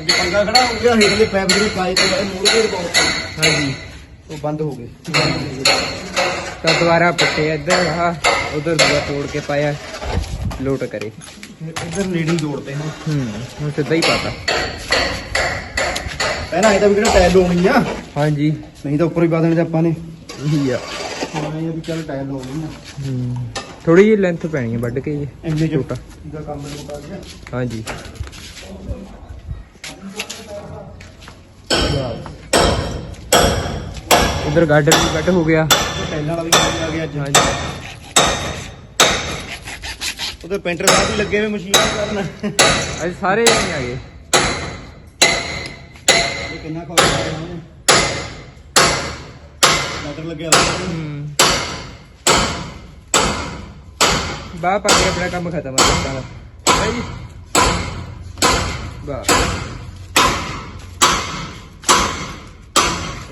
ਅੱਜ ਪੰਗਾ ਖੜਾ ਹੋ ਗਿਆ ਹੇਠਲੇ ਪੈਪ ਜਿਹੜੇ ਪਾਏ ਤੇ ਇਹ ਮੂਰੇ ਦੇ ਬਹੁਤ ਹਾਂਜੀ। ਉਹ ਬੰਦ ਹੋ ਗਏ। ਤਾਂ ਦੁਬਾਰਾ ਪੱਟੇ ਇੱਧਰ ਆ ਉਧਰ ਦੂਆ ਤੋੜ ਕੇ ਪਾਇਆ ਲੋਟ ਕਰੇ। ਇੱਧਰ ਨੇੜੇ ਹੀ ਜੋੜਦੇ ਹਾਂ ਹੂੰ ਹੁਣ ਸਿੱਧਾ ਹੀ ਪਾਤਾ। ਪਹਿਲਾਂ ਇਹ ਤਾਂ ਵੀ ਕਿਹੜਾ ਟਾਇਲ ਲਾਉਣੀ ਆ। ਹਾਂਜੀ। ਨਹੀਂ ਤਾਂ ਉੱਪਰ ਹੀ ਪਾ ਦੇਣੇ ਤੇ ਆਪਾਂ ਨੇ। ਇਹੀ ਆ। ਹਾਂ ਇਹ ਵੀ ਚੱਲ ਟਾਇਲ ਲਾਉਣੀ ਆ। ਹੂੰ ਥੋੜੀ ਜਿਹੀ ਲੈਂਥ ਪੈਣੀ ਹੈ ਵੱਢ ਕੇ ਜੀ ਇੰਨੇ ਚ ਛੋਟਾ। ਇਹਦਾ ਕੰਮ ਨੂੰ ਕਰ ਗਿਆ। ਹਾਂਜੀ। ਉਧਰ ਗਾਰਡਨ ਵੀ ਕੱਟ ਹੋ ਗਿਆ ਟਾਇਲਾਂ ਵਾਲਾ ਵੀ ਕੰਮ ਆ ਗਿਆ ਅੱਜ ਹਾਂਜੀ ਉਹਦੇ ਪੇਂਟਰ ਸਾਹਿਬ ਵੀ ਲੱਗੇ ਹੋਏ ਮਸ਼ੀਨ ਕਰਨ ਅੱਜ ਸਾਰੇ ਨਹੀਂ ਆ ਗਏ ਇਹ ਕਿੰਨਾ ਖੋਲ ਰਿਹਾ ਉਹਨੇ ਮੋਟਰ ਲੱਗਿਆ ਹੋਇਆ ਹੂੰ ਬਾ ਪਾ ਕੇ ਆਪਣਾ ਕੰਮ ਖਤਮ ਆ ਦਿੱਤਾ ਦਾ ਹੈ ਜੀ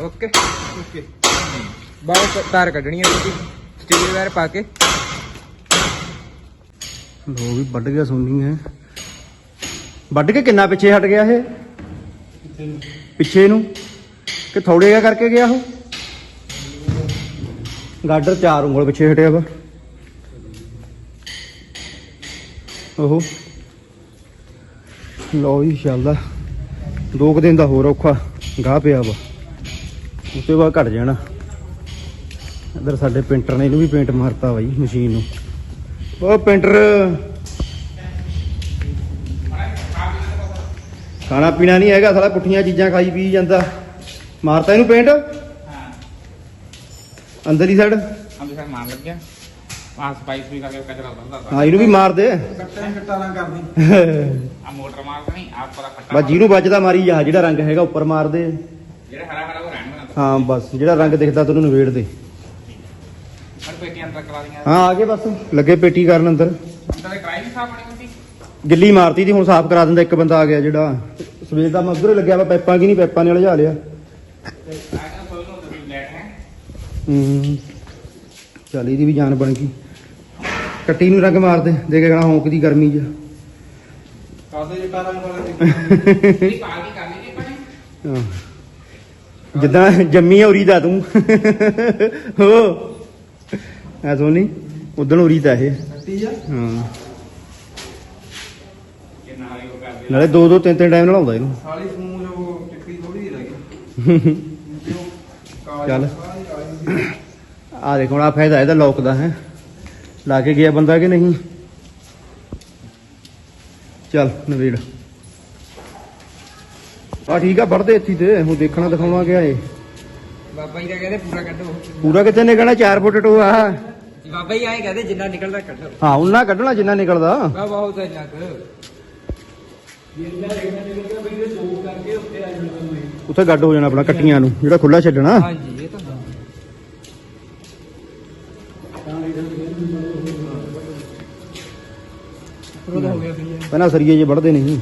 ਓਕੇ ਓਕੇ। ਬਾਹਰ ਤਾਰ ਕੱਢਣੀ ਹੈ ਤੁਸੀਂ ਸਟੀਲ ਵਾਇਰ ਪਾ ਕੇ। ਲੋ ਵੀ ਵੱਢ ਗਿਆ ਸੋਨੀ ਹੈ ਵੱਢ ਕੇ ਕਿੰਨਾ ਪਿੱਛੇ ਹਟ ਗਿਆ ਇਹ? ਪਿੱਛੇ ਨੂੰ। ਕਿ ਥੋੜੇ ਜਿਹਾ ਕਰਕੇ ਗਿਆ ਉਹ? ਗਾਡਰ ਚਾਰ ਉਂਗਲ ਪਿੱਛੇ ਹਟਿਆ ਵਾ। ਉਹ ਲੋ ਜੀ, ਚੱਲਦਾ। ਦੋ ਕੁ ਦਿਨ ਦਾ ਹੋਰ ਔਖਾ ਗਾਹ ਪਿਆ ਵਾ। ਉਸ ਤੋਂ ਬਾਅਦ ਘਟ ਜਾਣਾ। ਇਧਰ ਸਾਡੇ ਪੇਂਟਰ ਨੇ ਇਹਨੂੰ ਵੀ ਪੇਂਟ ਮਾਰਤਾ ਬਾਈ ਮਸ਼ੀਨ ਨੂੰ। ਉਹ ਪੇਂਟਰ। ਖਾਣਾ ਪੀਣਾ ਨਹੀਂ ਹੈਗਾ ਸਾਲਾ ਪੁੱਠੀਆਂ ਚੀਜ਼ਾਂ ਖਾਈ ਪੀ ਜਾਂਦਾ। ਮਾਰਤਾ ਇਹਨੂੰ ਪੇਂਟ ਅੰਦਰ ਹੀ ਸਾਈਡ ਅੰਦਰ ਸਾਈਡ ਮਾਰ ਲੱਗਿਆ। ਆ ਸਪਾਈਸ ਵੀ ਕਰਕੇ ਕਚਰਾ ਬੰਦਾ ਹਾਂ ਇਹਨੂੰ ਵੀ ਮਾਰ ਦੇ। ਕੱਟਾਂ ਕੱਟਾਂ ਨਾ ਕਰਦੀ ਆ ਮੋਟਰ ਮਾਰ ਆਪ ਪਰ ਕੱਟਾ ਬਸ ਜਿਹਨੂੰ ਵੱਜਦਾ ਮਾਰੀ ਜਾ ਜਿਹੜਾ ਰੰਗ ਹੈਗਾ ਉੱਪਰ ਮਾਰ ਦੇ। ਜਿਹੜਾ ਹਰਾ ਹਰਾ ਹਾਂ ਬਸ। ਜਿਹੜਾ ਰੰਗ ਦਿਖਦਾ ਤੈਨੂੰ ਨਵੇੜ ਦੇ। ਹਾਂ ਆ ਗਏ ਬਸ। ਲੱਗੇ ਪੇਟੀ ਕਰਨ ਅੰਦਰ। ਗਿੱਲੀ ਮਾਰਤੀ ਦੀ ਹੁਣ ਸਾਫ਼ ਕਰਾ ਦਿੰਦਾ ਇੱਕ ਬੰਦਾ ਆ ਗਿਆ ਜਿਹੜਾ। ਸਵੇਰ ਦਾ ਮਗਰ ਲੱਗਿਆ ਵਾ ਪੈਪਾਂ ਕੀ ਨਹੀਂ ਪੈਪਾਂ ਨੇ ਲਜਾ ਲਿਆ। ਹੂੰ। ਚੱਲ ਵੀ ਜਾਨ ਬਣ ਗਈ। ਕੱਟੀ ਨੂੰ ਰੰਗ ਮਾਰਦੇ ਦੇ ਕੇ ਗਣਾ ਹੌਂਕਦੀ ਗਰਮੀ 'ਚ। ਕਾਸੇ ਜਿੱਟਾ ਰੰਗ ਵਾਲੇ ਦੀ ਪਾ ਕੇ ਕਰਨੀ ਨਹੀਂ ਪਣੀ ਹਾਂ। ਜਿੱਦਾਂ ਜੰਮੀ ਆ ਉਰੀ ਦਾ ਤੂੰ। ਹੋ। ਆ ਸੋਨੀ ਉਦੋਂ ਉਰੀ ਦਾ ਇਹ। ਹਾਂ। ਨਾਲੇ ਦੋ ਦੋ ਤਿੰਨ ਤਿੰਨ ਟਾਈਮ ਲਾਉਂਦਾ ਇਹਨੂੰ। ਸਾਲੀ ਫੋਨ ਉਹ ਟਿੱਕੀ ਥੋੜੀ ਰਹਿ ਗਈ ਚੱਲ। ਆ। ਦੇਖੋ ਹੁਣ ਫਾਇਦਾ ਇਹਦਾ ਲੋਕ ਦਾ ਹੈ। ਲਾ ਕੇ ਗਿਆ ਬੰਦਾ ਕਿ ਨਹੀਂ? ਚੱਲ ਨਵੀੜ ਆ ਠੀਕ ਆ ਵੜਦੇ ਇੱਥੇ ਤੇ ਹੁਣ ਦੇਖਣਾ ਦਿਖਾਉਣਾ ਗਿਆ ਏ ਬਾਬਾ ਜੀ ਦਾ ਕਹਿੰਦੇ ਪੂਰਾ ਕੱਢੋ। ਪੂਰਾ ਕਿੱਥੇ ਨਿਕਲਣਾ 4 ਫੁੱਟ ਟੋਆ। ਬਾਬਾ ਜੀ ਆਏ ਕਹਿੰਦੇ ਜਿੰਨਾ ਨਿਕਲਦਾ ਕੱਢੋ। ਹਾਂ ਉਹਨਾਂ ਕੱਢਣਾ ਜਿੰਨਾ ਨਿਕਲਦਾ। ਬਾ ਬਹੁਤ ਹੈ ਜੱਗ ਉੱਥੇ ਗੱਡ ਹੋ ਜਾਣਾ ਆਪਣਾ ਕੱਟੀਆਂ ਨੂੰ ਜਿਹੜਾ ਖੁੱਲਾ ਛੱਡਣਾ। ਹਾਂਜੀ ਇਹ ਤਾਂ ਪਹਿਲਾਂ ਸਰੀਏ ਜੇ ਵੜਦੇ ਨਹੀਂ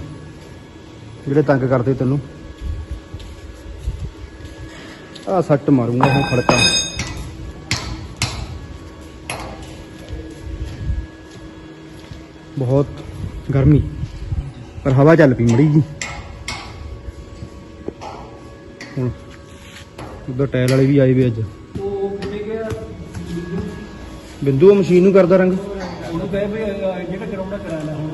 ਜਿਹੜੇ ਤੰਗ ਕਰਦੇ ਤੈਨੂੰ। ਆ ਸੱਟ ਮਾਰੂੰਗਾ ਹੁਣ ਖੜਕਾ। ਬਹੁਤ ਗਰਮੀ ਪਰ ਹਵਾ ਚੱਲ ਪਈ ਮੜੀ ਜੀ। ਹੁਣ ਉਧਰ ਟਾਇਲ ਵਾਲੇ ਵੀ ਆਏ ਵੇ ਅੱਜ। ਬਿੰਦੂ ਉਹ ਮਸ਼ੀਨ ਨੂੰ ਕਰਦਾ ਰੰਗ? ਉਹਨੂੰ ਕਹੇ ਵੀ ਜਿਹੜਾ ਕਰਾਉਣਾ ਕਰਾ ਲੈ ਹੁਣ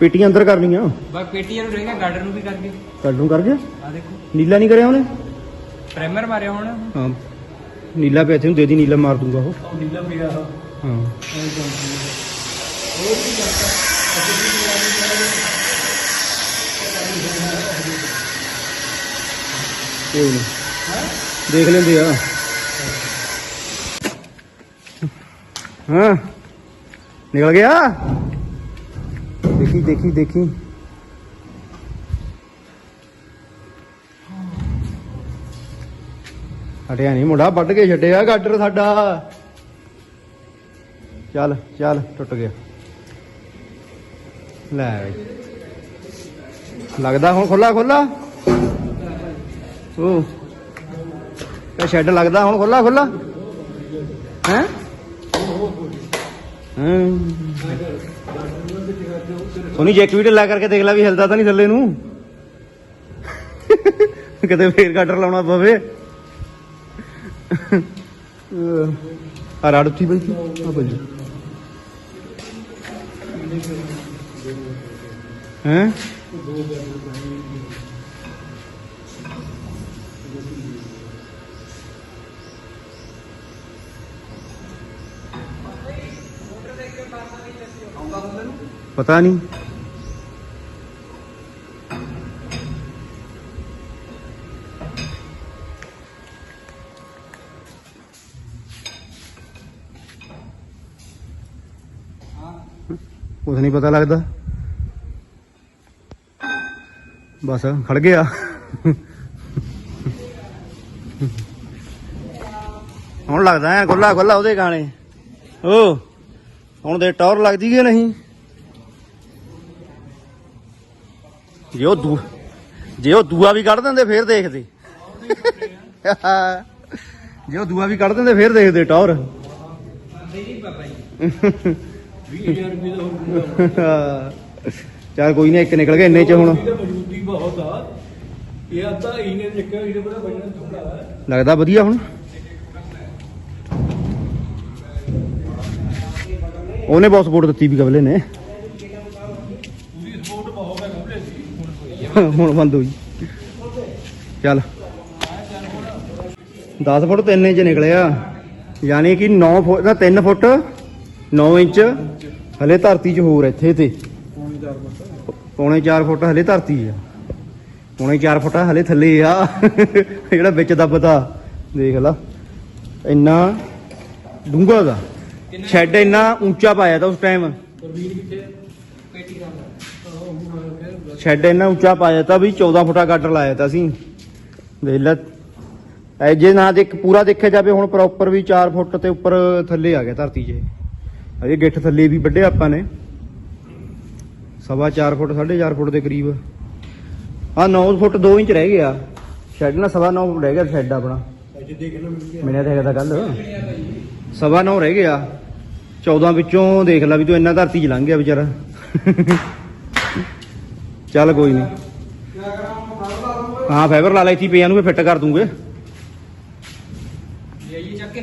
ਪੇਟੀਆਂ ਅੰਦਰ ਕਰਨੀਆਂ। ਬਾ ਪੇਟੀਆਂ ਨੂੰ ਰਹੇਗਾ ਗਾਰਡਨ ਨੂੰ ਵੀ ਕਰਕੇ ਕੱਲ ਨੂੰ ਕਰ ਗਿਆ? ਆ ਦੇਖੋ। ਨੀਲਾ ਨਹੀਂ ਕਰਿਆ ਉਹਨੇ? ਪ੍ਰਾਈਮਰ ਮਾਰਿਆ ਹੁਣ? ਹਾਂ। ਨੀਲਾ ਪਿਆ ਇੱਥੇ ਨੂੰ ਦੇ ਦੀ ਨੀਲਾ ਮਾਰ ਦੂੰਗਾ ਉਹ। ਨੀਲਾ ਪਿਆ ਹਾਂ। ਕੋਈ ਨਹੀਂ ਦੇਖ ਲੈਂਦੇ ਆ। ਹਾਂ। ਨਿਕਲ ਗਿਆ? ਦੇਖੀ ਦੇਖੀ ਦੇਖੀ। ਹਟਿਆ ਨਹੀਂ ਮੁੰਡਾ ਵੱਢ ਕੇ ਛੱਡਿਆ ਗਾਡਰ ਸਾਡਾ। ਚੱਲ ਚੱਲ, ਟੁੱਟ ਗਿਆ। ਲੈ ਲੱਗਦਾ ਹੁਣ ਖੁੱਲਾ ਖੁੱਲਾ ਉਹ ਇਹ ਸ਼ੈੱਡ ਲੱਗਦਾ ਹੁਣ ਖੁੱਲਾ ਖੁੱਲਾ ਹੈ? ਹਾਂ। ਸੋਨੀ ਜੈਕ ਵੀ ਕਰਕੇ ਦੇਖ ਲੈ ਵੀ ਹਿਲਦਾ ਤਾਂ ਨਹੀਂ ਥੱਲੇ ਨੂੰ। ਕਿਤੇ ਫੇਰ ਗਾਡਰ ਲਾਉਣਾ ਪਵੇ। ਆ ਰਾੜ ਉੱਠੀ ਬਈ ਆ ਬਈ ਹੈ? ਪਤਾ ਨਹੀਂ। ਕੁਛ ਨਹੀਂ ਪਤਾ ਲੱਗਦਾ। ਬਸ ਖੜ ਗਿਆ। ਹੁਣ ਲੱਗਦਾ ਐ ਗੁੱਲਾ ਗੁੱਲਾ ਉਹਦੇ ਗਾਣੇ। ਓ ਹੁਣ ਦੇ ਟੌਰ ਲੱਗਦੀ ਕਿ ਨਹੀਂ? ਜੇ ਉਹ ਦੂ ਜੇ ਉਹ ਦੂਆ ਵੀ ਕੱਢ ਦਿੰਦੇ ਫੇਰ ਦੇਖਦੇ। ਜੇ ਉਹ ਦੂਆ ਵੀ ਕੱਢ ਦਿੰਦੇ ਫੇਰ ਦੇਖਦੇ ਟੌਰ। 20000 ਰੁਪਏ ਦਾ ਹੋਰ ਚੱਲ ਕੋਈ ਨਹੀਂ ਇੱਕ ਨਿਕਲ ਗਿਆ ਇੰਨੇ ਚ ਹੁਣ। ਇਹਦਾ ਮੌਜੂਦੀ ਬਹੁਤ ਆ। ਇਹ ਅੱਧਾ ਇਹਨੇ ਚੱਕਿਆ ਇਹਨੇ ਬੜਾ ਬਜਣਾ ਥੋੜਾ ਹੈ ਲੱਗਦਾ ਵਧੀਆ ਹੁਣ। ਉਹਨੇ ਬਹੁਤ ਸਪੋਰਟ ਦਿੱਤੀ ਵੀ ਕਬਲੇ ਨੇ। ਪੂਰੀ ਸਪੋਰਟ ਬਹੁਤ ਹੈ ਕਬਲੇ ਸੀ ਹੁਣ ਬੰਦ ਹੋਈ। ਚੱਲ। 10 ਫੁੱਟ 3 ਇੰਚ ਨਿਕਲਿਆ। ਯਾਨੀ ਕਿ 9 ਫੁੱਟ ਨਾ 3 ਫੁੱਟ 9 ਇੰਚ। ਹਲੇ ਧਰਤੀ 'ਚ ਹੋਰ ਇੱਥੇ ਤੇ। ਪੌਣੇ 4 ਫੁੱਟ ਹਲੇ ਧਰਤੀ ਆ। ਪੌਣੇ 4 ਫੁੱਟ ਹਲੇ ਥੱਲੇ ਆ। ਜਿਹੜਾ ਵਿੱਚ ਦੱਬਦਾ ਦੇਖ ਲਾ। ਇੰਨਾ ਡੂੰਘਾ ਦਾ ਸ਼ੈੱਡ ਇੰਨਾ ਉੱਚਾ ਪਾਇਆ ਤਾ ਉਸ ਟਾਈਮ। ਪ੍ਰਵੀਨ ਕਿੱਥੇ? ਪੇਟੀ ਦਾ। ਸ਼ੈੱਡ ਇੰਨਾ ਉੱਚਾ ਪਾਇਆ ਤਾ ਵੀ 14 ਫੁੱਟਾ ਗਾਡਰ ਲਾਇਆ ਤਾ ਅਸੀਂ। ਦੇਖ ਲੈ। ਐ ਜੇ ਨਾ ਦੇਖ ਪੂਰਾ ਦੇਖਿਆ ਜਾਵੇ ਹੁਣ ਪ੍ਰੋਪਰ ਵੀ 4 ਫੁੱਟ ਤੇ ਉੱਪਰ ਥੱਲੇ ਆ ਗਿਆ ਧਰਤੀ 'ਚ ਅਜੇ ਗਿੱਠ ਥੱਲੇ ਵੀ ਵੱਢਿਆ ਆਪਾਂ ਨੇ। ਸਵਾ 4 ਫੁੱਟ 4.5 ਫੁੱਟ ਦੇ ਕਰੀਬ। ਆ 9 ਫੁੱਟ 2 ਇੰਚ ਰਹਿ ਗਿਆ। ਸ਼ੈੱਡ ਨਾ ਸਵਾ 9 ਰਹਿ ਗਿਆ ਸ਼ੈੱਡ ਆਪਣਾ। ਮਿਲਿਆ ਤਾਂ ਹੈਗਾ ਤਾਂ ਕੱਲ ਸਵਾ 9 ਰਹਿ ਗਿਆ। 14 ਵਿੱਚੋਂ ਦੇਖ ਲੈ ਵੀ ਤੂੰ ਇੰਨਾ ਧਰਤੀ 'ਚ ਲੰਘ ਗਿਆ ਵਿਚਾਰਾ। ਚੱਲ ਕੋਈ ਨਹੀਂ ਹਾਂ ਫਾਈਬਰ ਲਾ ਲੈ, ਇੱਥੇ ਪਿਆ ਨੂੰ ਫਿੱਟ ਕਰ ਦੂੰਗੇ ਇਹ ਚੱਕ ਕੇ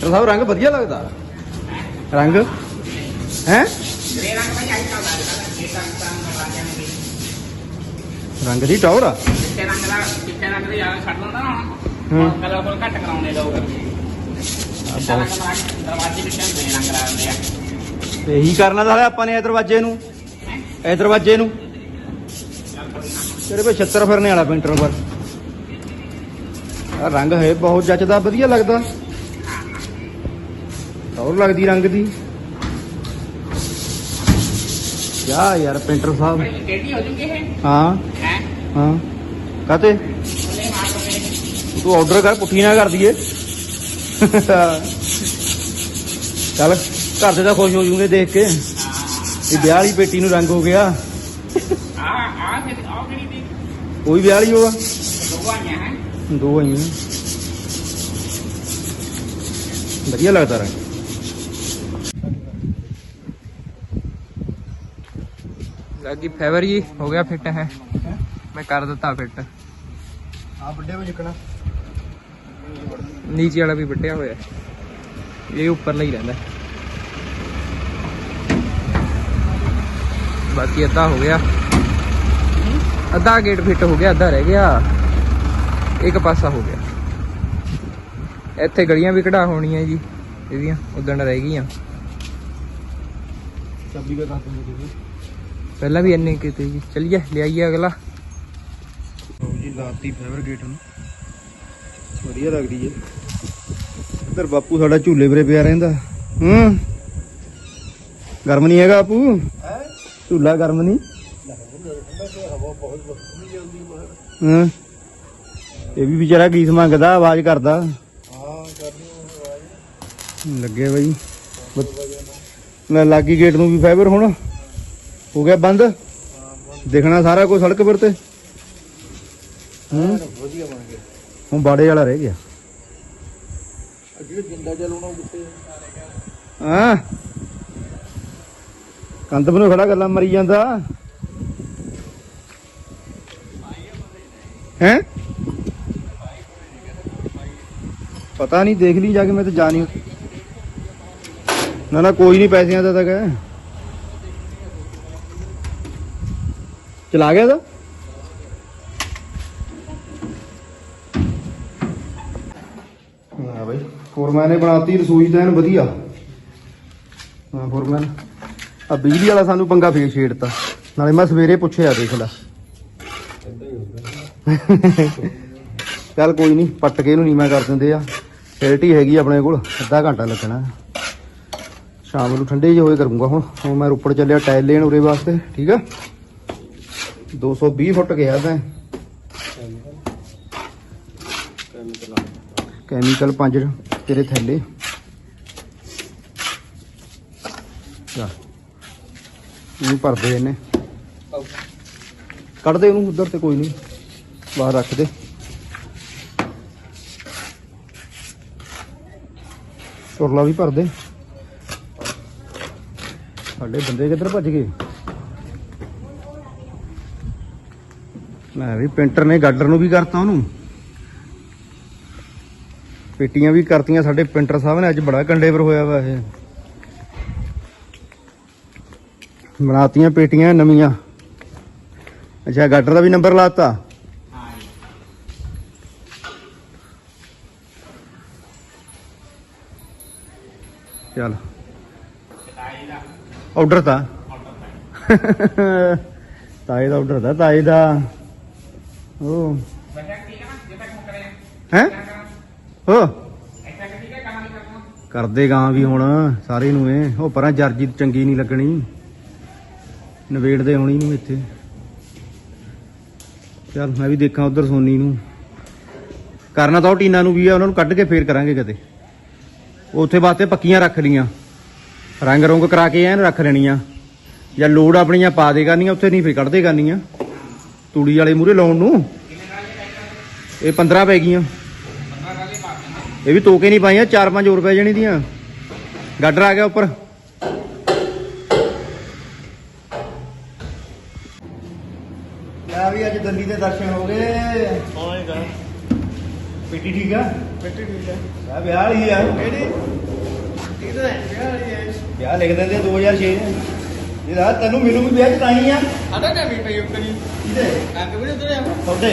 ਮਿੱਟਰ ਸਾਹਿਬ ਰੰਗ ਵਧੀਆ ਲੱਗਦਾ। ਰੰਗ? ਹੈ? ਰੰਗ ਦੀ ਟੌਰ ਆ। ਚਿੱਟੇ ਰੰਗ ਦਾ ਚਿੱਟੇ ਰੰਗ ਦੇ ਯਾਰ ਛੱਡ ਦਿੰਦਾ ਨਾ ਹੂੰ। ਹੁਣ ਕਲਰ ਕੋਲ ਘੱਟ ਕਰਾਉਣੇ ਲੋਕ। ਚਿੱਟਾ ਰੰਗ ਮਹਾਰਾਜ ਦਰਵਾਜ਼ੇ ਵਿੱਚ ਗ੍ਰੇ ਰੰਗ ਲਾ ਦਿੰਦੇ ਆ। ਤੇ ਇਹੀ ਕਰਨਾ ਤਾਂ ਆਪਾਂ ਨੇ ਇਹ ਦਰਵਾਜ਼ੇ ਨੂੰ। ਇਹ ਦਰਵਾਜ਼ੇ ਨੂੰ। ਤੇਰੇ ਕੋਲ 76 ਫਿਰਨੇ ਵਾਲਾ ਪੈਂਟਰ ਪਰ ਰੰਗ ਹੈ ਬਹੁਤ ਜੱਚਦਾ ਵਧੀਆ ਲੱਗਦਾ। ਹੋਰ ਲੱਗਦੀ ਰੰਗ ਦੀ? ਕਿਆ ਯਾਰ ਪੈਂਟਰ ਸਾਹਿਬ। ਟੇਢੀ ਹੋ ਜੂਗੀ ਇਹ? ਹਾਂ। ਹੈ? ਹਾਂ। ਕਾਤੇ ਤੂੰ ਆਰਡਰ ਕਰ ਪੁੱਠੀ ਨਾ ਕਰ ਦਈਏ। ਚੱਲ ਘਰ ਦੇ ਤਾਂ ਖੁਸ਼ ਹੋ ਜੂਗੇ ਦੇਖ ਕੇ। ਇਹ ਵਿਆਹ ਵਾਲੀ ਪੇਟੀ ਨੂੰ ਰੰਗ ਹੋ ਗਿਆ। ਆ ਆ ਫਿਰ ਆ ਕਿਹੜੀ ਦੀ? ਕੋਈ ਵਿਆਹ ਵਾਲੀ ਹੋਗਾ ਦੋ ਆਈਆਂ ਹੈ? ਦੋ ਆਈਆਂ। ਵਧੀਆ ਲੱਗਦਾ ਰੰਗ। ਲੱਗੀ ਫੇਵਰ ਜੀ ਹੋ ਗਿਆ ਫਿੱਟ ਹੈ। ਮੈਂ ਕਰ ਦਿੱਤਾ ਫਿੱਟ। ਆ ਵੱਡੇ ਵਿੱਚ ਚੱਕਣਾ ਨੀਚੇ ਵਾਲਾ ਵੀ ਵੱਢਿਆ ਹੋਇਆ। ਇਹ ਉੱਪਰਲਾ ਹੀ ਰਹਿੰਦਾ। ਬਾਕੀ ਅੱਧਾ ਹੋ ਗਿਆ। ਅੱਧਾ ਗੇਟ ਫਿੱਟ ਹੋ ਗਿਆ ਅੱਧਾ ਰਹਿ ਗਿਆ। ਇੱਕ ਪਾਸਾ ਹੋ ਗਿਆ। ਇੱਥੇ ਗਲੀਆਂ ਵੀ ਕਢਾ ਹੋਣੀਆਂ ਜੀ। ਇਹਦੀਆਂ ਉਦਣ ਰਹਿ ਗਈਆਂ। ਚਾਬੀ ਦਾ ਦੱਸ ਦਿੰਦੇ ਪਹਿਲਾਂ ਵੀ ਇੰਨੇ ਕਿਤੇ ਜੀ। ਚਲਿਏ ਲਿਆਈਏ ਅਗਲਾ। ਲਓ ਜੀ ਲਾਤੀ ਫੇਵਰ ਗੇਟ ਨੂੰ। ਵਧੀਆ ਲੱਗਦੀ ਏ ਇੱਧਰ ਬਾਪੂ ਸਾਡਾ ਝੂਲੇ ਵੀਰੇ ਪਿਆ ਰਹਿੰਦਾ। ਹੂੰ? ਗਰਮ ਨਹੀਂ ਹੈਗਾ ਬਾਪੂ? ਝੂਲਾ ਗਰਮ ਨਹੀਂ? ਹਾਂ? ਇਹ ਵੀ ਵਿਚਾਰਾ ਗੀਤ ਮੰਗਦਾ ਆਵਾਜ਼ ਕਰਦਾ। ਲੱਗੇ ਬਈ। ਲਾਗੀ ਗੇਟ ਨੂੰ ਵੀ ਫਾਈਬਰ ਹੁਣ। ਹੋ ਗਿਆ ਬੰਦ? ਦੇਖਣਾ ਸਾਰਾ ਕੁਝ ਸੜਕ ਪਰ ਤੇ। ਹੂੰ? ਵਧੀਆ ਬਣ ਗਿਆ ਹੁਣ ਬਾੜੇ ਵਾਲਾ ਰਹਿ ਗਿਆ। ਜਿਹੜੇ ਜਿੰਦਾ ਚਲਾਉਣਾ ਕਿੱਥੇ ਹਾਂ। ਕੰਧ ਬਨੋ ਖੜਾ ਗੱਲਾਂ ਮਰੀ ਜਾਂਦਾ। ਹੈ? ਪਤਾ ਨਹੀਂ, ਦੇਖ ਲਈ ਜਾ ਕੇ, ਮੈਂ ਤਾਂ ਜਾ ਨਹੀਂ ਨਾ ਨਾ, ਕੋਈ ਨਹੀਂ ਪੈਸਿਆਂ ਦਾ ਤਾਂ ਕਹਿ। ਚਲਾ ਗਿਆ ਤਾਂ ਹਾਂ ਬਈ, ਫੋਰਮੈਨ ਨੇ ਬਣਾਤੀ ਰਸੋਈ ਤਾਂ ਐਨ ਵਧੀਆ। ਹਾਂ, ਫੋਰਮੈਨ। ਆ ਬਿਜਲੀ ਵਾਲਾ ਸਾਨੂੰ ਪੰਗਾ ਫੇਰ ਛੇੜਤਾ। ਨਾਲੇ ਮੈਂ ਸਵੇਰੇ ਪੁੱਛਿਆ, ਦੇਖ ਲੈ। ਚੱਲ ਕੋਈ ਨਹੀਂ ਪੱਟ ਕੇ ਇਹਨੂੰ ਨੀਵਾਂ ਕਰ ਦਿੰਦੇ ਆ। ਫੈਲਟੀ ਹੈਗੀ ਆਪਣੇ ਕੋਲ, ਅੱਧਾ ਘੰਟਾ ਲੱਗਣਾ। ਸ਼ਾਮ ਨੂੰ ਠੰਡੇ ਜਿਹੇ ਹੋਏ ਕਰੂੰਗਾ ਹੁਣ। ਹੁਣ ਮੈਂ ਰੋਪੜ ਚੱਲਿਆ ਟਾਇਲ ਲੈਣ ਉਰੇ ਵਾਸਤੇ, ਠੀਕ ਆ? 220 ਫੁੱਟ ਗਿਆ ਤਾਂ। ਕੈਮੀਕਲ ਪੰਜ ਤੇਰੇ ਥੱਲੇ। ਚਾ ਇਹ ਭਰਦੇ ਇਹਨੇ। ਕੱਢ ਦੇ ਉਹਨੂੰ ਉਧਰ ਤੇ, ਕੋਈ ਨਹੀਂ। ਬਾਹਰ ਰੱਖ ਦੇ। ਟੁਰਲਾ ਵੀ ਭਰ ਦੇ। ਸਾਡੇ ਬੰਦੇ ਕਿੱਧਰ ਭੱਜ ਗਏ? ਮੈਂ ਵੀ ਪੇਂਟਰ ਨੇ ਗਾਡਰ ਨੂੰ ਵੀ ਕਰਤਾ ਉਹਨੂੰ। ਪੇਟੀਆਂ ਵੀ ਕਰਤੀਆਂ ਸਾਡੇ ਪੇਂਟਰ ਸਾਹਿਬ ਨੇ, ਅੱਜ ਬੜਾ ਕੰਡੇਵਰ ਹੋਇਆ ਵਾ ਇਹ। ਬਣਾਤੀਆਂ ਪੇਟੀਆਂ ਨਵੀਆਂ। ਅੱਛਾ, ਗਾਡਰ ਦਾ ਵੀ ਨੰਬਰ ਲਾਤਾ? ਚੱਲ। ਆਰਡਰ ਤਾਂ। ਤਾਏ ਦਾ ਆਰਡਰ ਦਾ ਤਾਏ ਦਾ। ਉਹ। ਹੈ? ਹੋ ਕਰਦੇ ਗਾਂ ਵੀ ਹੁਣ, ਸਾਰੇ ਨੂੰ ਇਹ। ਉਹ ਪਰਾਂ ਜਰਜੀ ਚੰਗੀ ਨਹੀਂ ਲੱਗਣੀ। ਨਵੇੜਦੇ ਹੋਣੀ ਨੂੰ ਇੱਥੇ। ਚੱਲ, ਮੈਂ ਵੀ ਦੇਖਾਂ ਉਧਰ ਸੋਨੀ ਨੂੰ। ਕਰਨਾ ਤਾਂ ਉਹ ਟੀਨਾ ਨੂੰ ਵੀ ਆ, ਉਹਨਾਂ ਨੂੰ ਕੱਢ ਕੇ ਫੇਰ ਕਰਾਂਗੇ ਕਦੇ। ਉੱਥੇ ਵਾਸਤੇ ਪੱਕੀਆਂ ਰੱਖ ਲੀਆਂ ਰੰਗ ਰੁੰਗ ਕਰਾ ਕੇ ਐਨ ਰੱਖ ਲੈਣੀਆਂ। ਜਾਂ ਲੋੜ ਆਪਣੀਆਂ ਪਾ ਦੇ ਕਰਨੀਆਂ, ਉੱਥੇ ਨਹੀਂ ਫੇਰ ਕੱਢ ਦੇ ਕਰਨੀਆਂ। ਤੂੜੀ ਵਾਲੇ ਮੂਰੇ ਲਾਉਣ ਨੂੰ? ਇਹ 15 ਪੈ ਗਈਆਂ। ਇਹ ਵੀ ਤੋਕੇ ਨਹੀਂ ਪਾਈਆਂ 4-5 ਹੋਰ ਪੈ ਜਾਣੀ ਦੀਆਂ। ਗਾਡਰ ਆ ਗਿਆ ਉੱਪਰ। ਯਾ ਵੀ ਅੱਜ ਦਿੱਲੀ ਦੇ ਦਰਸ਼ਨ ਹੋ ਗਏ। ਪੀਟੀ ਠੀਕ ਆ? ਬੈਠੀ ਠੀਕ ਹੈ ਆ ਵਿਆਹ ਵਾਲੀ ਆ। ਕਿਹੜੀ? ਕਿਹਦਾ? ਹੈ ਵਿਆਹ ਹੈ ਵਿਆਹ ਲਿਖ ਦਿੰਦੇ ਆ 2006 ਇਹਦਾ ਤੈਨੂੰ ਮਿਲੂ ਵੀ ਵਿਆਹ ਚ ਤਾਂ ਹੀ ਆ। ਆਦਾ ਕਾ ਵੀ ਪਈ ਉੱਕਰੀ ਇਹਦੇ ਕੰਗ ਵੀ ਉਧਰ ਆ ਸੌਦੇ।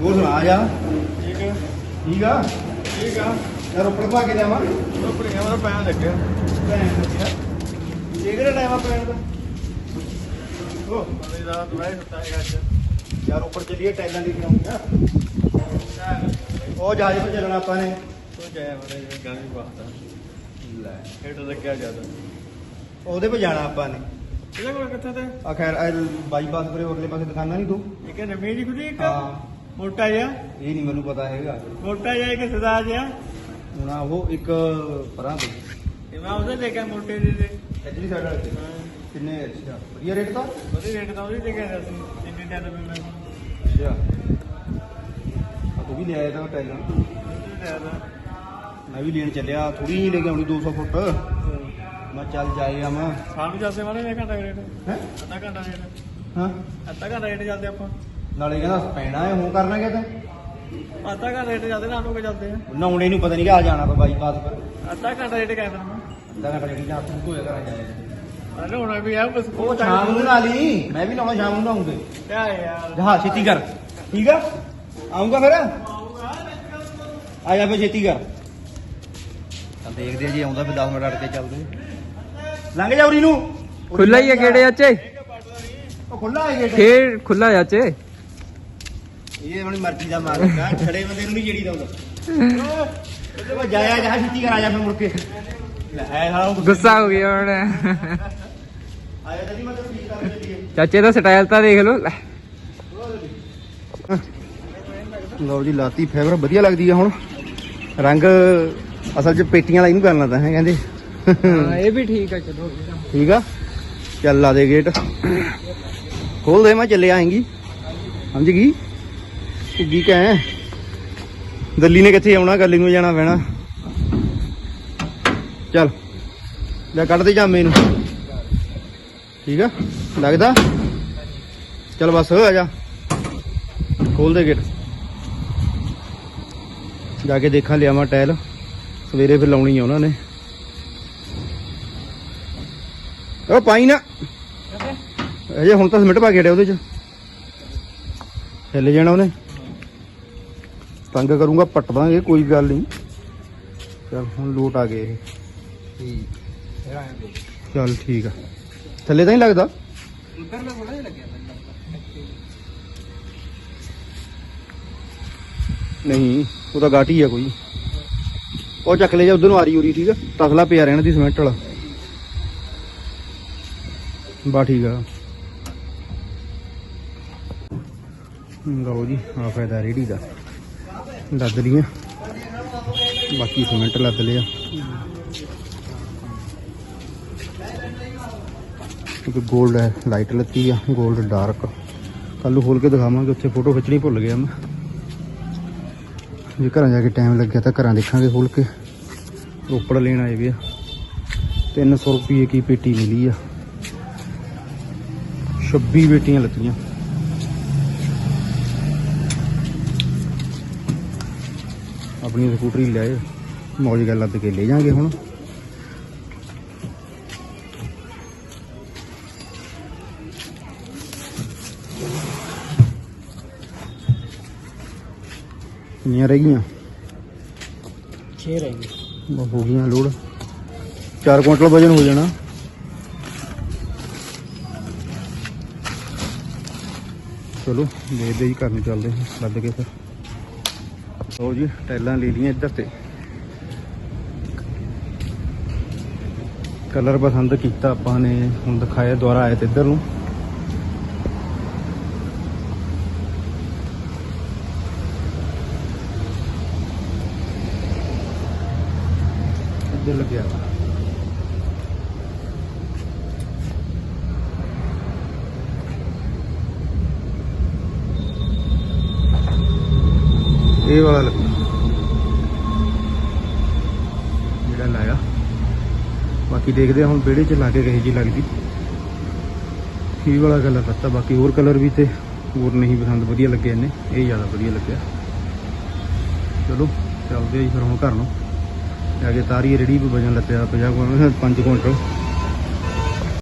ਉਹ ਸੁਣਾ ਜਾ। ਠੀਕ ਹੈ ਠੀਕ ਆ? ਠੀਕ ਆ। ਯਾਰ ਉੱਪਰ ਪਾ ਕੇ ਜਾਵਾਂ ਉੱਪਰ ਗਿਆ ਮੇਰਾ ਪੈਣ ਲੱਗਿਆ। ਇਹ ਕਿਹੜਾ ਟਾਈਮ ਆ ਪੈਣ ਦਾ? ਉਹ ਅਰੇ ਰਾਤ ਮੈਂ ਸੁੱਤਾ ਹੈਗਾ ਅੱਜ। ਯਾਰ ਉੱਪਰ ਚੱਲੀਏ ਟਾਈਲਾਂ ਦੀ ਆਉਂਗਾ ਉਹ ਜਹਾਜ਼ 'ਤੇ ਚੱਲਣਾ ਆਪਾਂ ਨੇ। ਤੋ ਜਾਇਆ ਮਰੇ ਗਾਣੀ ਬਾਤ ਲੈ। ਹੇਠ ਲੱਗਿਆ ਜ਼ਿਆਦਾ। ਉਹਦੇ 'ਤੇ ਜਾਣਾ ਆਪਾਂ ਨੇ। ਇਹਦਾ ਕੋਲ ਕਿੱਥੇ ਤੇ? ਆ ਖੈਰ ਬਾਈਪਾਸ ਪਰੇ ਉਰਲੇ ਪਾਸੇ ਦੁਕਾਨਾਂ ਨਹੀਂ ਤੂੰ। ਇਹ ਕਿ ਨਵੀਂ ਜੀ ਖੁਦੀ ਇੱਕ? ਹਾਂ। ਮੋਟਾ ਜਿਹਾ? ਇਹ ਨਹੀਂ ਮੈਨੂੰ ਪਤਾ ਹੈਗਾ। ਮੋਟਾ ਜਿਹਾ ਇੱਕ ਸਦਾ ਜਿਹਾ? ਹੁਣ ਆਹ ਉਹ ਇੱਕ ਪਰਾਂ ਤੇ ਇਹ ਮੈਂ ਉਹਦੇ ਲੈ ਕੇ ਆਇਆ ਮੋਟੇ ਜਿਹੇ ਦੇ। ਐਚਡੀ ਸਾਈਡ ਵਾਲੇ ਤੇ ਕਿੰਨੇ? ਅੱਛਾ। ਵਧੀਆ ਰੇਟ ਦਾ ਉਹਦੇ ਰੇਟ ਤਾਂ ਉਹਦੇ ਲੈ ਕੇ ਆਇਆ ਸੀ ਇੰਨੇ ਟਾਈਮ ਦਾ ਮੈਂ। ਅੱਛਾ। ਆ ਤੂੰ ਵੀ ਲੈ ਆਇਆ ਤਾਂ ਟਾਈਲਾਂ ਉਹਦੇ ਲੈ ਆਇਆ ਮੈਂ ਵੀ ਲੈਣ ਚੱਲਿਆ ਥੋੜੀ ਜਿਹੀ ਲੈ ਕੇ ਆਉਣੀ 200 ਫੁੱਟ। ਮੈਂ ਚੱਲ ਜਾਏ ਆਵਾਂ ਸਾਨੂੰ ਜਾਂਦੇ ਮਾਰੇ ਇਹ ਘੰਟਾ ਰੇਟ। ਹੈ? ਅੱਧਾ ਘੰਟਾ ਰੇਟ। ਹਾਂ। ਅੱਧਾ ਘੰਟਾ ਰੇਟ ਜਾਂਦੇ ਆਪਾਂ। ਨਾਲੇ ਕਹਿੰਦਾ ਪੈਣਾ ਹੈ ਹੁਣ ਕਰਨਾ ਕਿਆ ਤੈਂ? ਅੱਧਾ ਘੰਟਾ ਰੇਟ ਜਾਂਦੇ ਨਾ ਕੇ ਜਾਂਦੇ ਆ? ਨਹਾਉਣੇ ਨੂੰ ਪਤਾ ਨਹੀਂ ਕਿ ਆ ਜਾਣਾ ਪਾ ਬਾਈਪਾਸ ਪਰ। ਅੱਧਾ ਘੰਟਾ ਰੇਟ ਕਹਿੰਦਾ ਮੈਂ ਅੱਧਾ ਘੰਟਾ ਜਿਹੜੀ ਜਾਂ ਤੂੰ ਧੋਇਆ ਕਰਾਂ ਜਾਏਗਾ ਅਰੇ ਹੁਣ ਵੀ ਆ ਬਸ ਉਹ ਸ਼ਾਮ ਨੂੰ ਲਈ। ਮੈਂ ਵੀ ਨਹਾਉਣਾ ਸ਼ਾਮ ਨੂੰ ਨਹਾਉਂਗੇ ਕਿਆ ਯਾਰ। ਹਾਂ ਛੇਤੀ ਕਰ। ਠੀਕ ਆ? ਆਉਂਗਾ ਫਿਰ? ਆ ਜਾ ਫਿਰ ਛੇਤੀ ਕਰ। ਚੱਲ ਦੇਖਦੇ ਆ ਜੀ ਆਉਂਦਾ ਫਿਰ 10 ਮਿੰਟ ਅੜ ਕੇ ਚੱਲਦੇ ਲੰਘ ਜਾ ਉਰੀ ਨੂੰ। ਖੁੱਲਾ ਹੀ ਹੈ ਕਿਹੜੇ ਚਾਚੇ। ਉਹ ਖੁੱਲਾ ਹੈ ਗੇਟ ਖੇਡ ਖੁੱਲਾ ਚਾਚੇ। ਇਹ ਆਪਣੀ ਮਰਜ਼ੀ ਦਾ ਮਾਲਕ ਆ ਖੜੇ ਬੰਦੇ ਨੂੰ ਨਹੀਂ ਜਿਹੜੀ ਦਾ ਹੁੰਦਾ। ਉਹਦੇ ਬਾਅਦ ਜਾਇਆ ਜਾ ਛੇਤੀ ਕਰ ਜਾ ਫਿਰ ਮੁੜ ਕੇ। ਲੈ ਹੈ ਸਾਲਾ ਉਹ ਗੁੱਸਾ ਹੋ ਗਿਆ ਹੁਣ। ਆਇਆ ਤਾਂ ਨਹੀਂ ਮਤਲਬ ਠੀਕ ਕਰ ਚੱਲੀਏ ਚਾਚੇ ਦਾ ਸਟਾਈਲ ਤਾਂ ਦੇਖ ਲਓ ਲੈ। ਲਓ ਜੀ ਲਾਤੀ ਫਾਈਬਰ ਵਧੀਆ ਲੱਗਦੀ ਆ ਹੁਣ। ਰੰਗ ਅਸਲ 'ਚ ਪੇਟੀਆਂ ਵਾਲਾ ਇਹਨੂੰ ਕਰਨਾ ਤਾਂ ਹੈ ਕਹਿੰਦੇ। ਹਾਂ ਇਹ ਵੀ ਠੀਕ ਆ ਚਲੋ। ਠੀਕ ਆ? ਚੱਲ ਲਾ ਦੇ ਗੇਟ। ਖੋਲ ਦੇ ਮੈਂ ਚੱਲੇ ਆਏਂਗੀ। ਸਮਝ ਗਈ? ਕੀ ਕਹਿ? ਦਿੱਲੀ ਨੇ ਕਿੱਥੇ ਆਉਣਾ ਗੱਲੀ ਨੂੰ ਜਾਣਾ ਪੈਣਾ। ਚੱਲ ਲੈ ਕੱਢ ਦੇ ਜਾਮੇ ਨੂੰ। ਠੀਕ ਆ? ਲੱਗਦਾ? ਚਲ ਬਸ ਆ ਜਾ। ਖੋਲ ਦੇ ਗੇਟ। ਜਾ ਕੇ ਦੇਖਾਂ ਲਿਆਵਾਂ ਟਾਇਲ। ਸਵੇਰੇ ਫਿਰ ਲਾਉਣੀ ਆ ਉਹਨਾਂ ਨੇ। ਉਹ ਪਾਈ ਨਾ। ਅਜੇ ਹੁਣ ਤਾਂ ਸਿਮਟ ਪਾ ਕੇ ਹਟਿਆ ਉਹਦੇ ਚ। ਹਿੱਲ ਜਾਣਾ ਉਹਨੇ। ਤੰਗ ਕਰੂੰਗਾ ਪੱਟ ਦਾਂਗੇ ਕੋਈ ਗੱਲ ਨਹੀਂ ਚਲ ਹੁਣ ਲੋਟ ਆ ਗਏ ਇਹ। ਚਲ ਠੀਕ ਆ। ਥੱਲੇ ਤਾਂ ਨਹੀਂ ਲੱਗਦਾ? ਉੱਧਰ ਨਾ ਥੋੜਾ ਜਿਹਾ ਲੱਗਿਆ ਨਹੀਂ ਉਹ ਤਾਂ ਗਾਟੀ ਆ ਕੋਈ। ਉਹ ਚੱਕ ਲੈ ਜਾ, ਉਧਰ ਨੂੰ ਆ ਰਹੀ ਉਰੀ, ਠੀਕ ਆ? ਤਸਲਾ ਪਿਆ ਰਹਿਣਾ ਦੀ ਸਿਮੈਂਟ ਵਾਲਾ। ਬਾ ਠੀਕ ਆ। ਲਓ ਜੀ ਆ ਫਾਇਦਾ ਰੇੜੀ ਦਾ। ਲੱਦ ਲੀਆਂ ਬਾਕੀ ਸਿਮੈਂਟ ਲੱਦ ਲਿਆ। ਇੱਕ 골ਡ ਲਾਈਟ ਲੱਤੀ ਆ 골ਡ ਡਾਰਕ ਕੱਲ ਨੂੰ ਖੋਲ ਕੇ ਦਿਖਾਵਾਂਗੇ, ਉੱਥੇ ਫੋਟੋ ਖਿੱਚਣੀ ਭੁੱਲ ਗਿਆ ਮੈਂ। ਜੇ ਘਰਾਂ ਜਾ ਕੇ ਟਾਈਮ ਲੱਗਿਆ ਤਾਂ ਘਰਾਂ ਦੇਖਾਂਗੇ ਖੋਲ ਕੇ। ਰੋਪੜ ਲੈਣ ਆਏ ਵੀ ਆ। 300 ਰੁਪਏ ਕੀ ਪੇਟੀ ਮਿਲੀ ਆ। 26 ਬੇਟੀਆਂ ਲੱਤੀਆਂ ਆਪਣੀ ਸਕੂਟਰੀ ਲੈ ਮੌਜ ਗੱਲ ਲੱਦ ਕੇ ਲੈ ਜਾਾਂਗੇ ਹੁਣ। ਕਿੰਨੀਆਂ ਰਹਿ ਗਈਆਂ? 6 ਰਹਿ ਬਸ ਹੋ ਗਈਆਂ ਲੋਡ 4 ਕੁਇੰਟਲ ਵਜਨ ਹੋ ਜਾਣਾ। ਚਲੋ ਦੇਖਦੇ ਜੀ ਘਰ ਨੂੰ ਚੱਲਦੇ ਹਾਂ ਲੱਦ ਕੇ ਫਿਰ। ਲਓ ਜੀ ਟੈਲਾਂ ਲੈ ਲਈਆਂ ਇੱਧਰ ਤੇ। ਕਲਰ ਪਸੰਦ ਕੀਤਾ ਆਪਾਂ ਨੇ ਹੁਣ ਦਿਖਾਇਆ ਦੁਬਾਰਾ ਆਏ ਤੇ ਇੱਧਰ ਨੂੰ। ਇੱਧਰ ਲੱਗਿਆ। ਵਾ ਇਹ ਵਾਲਾ ਲੱਗਣਾ ਜਿਹੜਾ ਲਾਇਆ। ਬਾਕੀ ਦੇਖਦੇ ਹਾਂ ਹੁਣ ਵਿਹੜੇ 'ਚ ਲਾ ਕੇ ਕਹੇ ਜੀ ਲੱਗਦੀ। ਇਹ ਵਾਲਾ ਕਲਰ ਕਰਤਾ ਬਾਕੀ ਹੋਰ ਕਲਰ ਵੀ ਤੇ ਹੋਰ ਨਹੀਂ ਪਸੰਦ, ਵਧੀਆ ਲੱਗੇ ਇਹਨੇ ਇਹ ਜ਼ਿਆਦਾ ਵਧੀਆ ਲੱਗਿਆ। ਚਲੋ, ਚੱਲਦੇ ਆ ਜੀ ਫਿਰ ਹੁਣ ਘਰ ਨੂੰ। ਜਾ ਕੇ ਤਾਰੀ ਰੇੜੀ ਵੀ ਵਜਨ ਲੱਤਿਆ 50 ਕੁਇੰਟਲ 5 ਕੁਇੰਟਲ।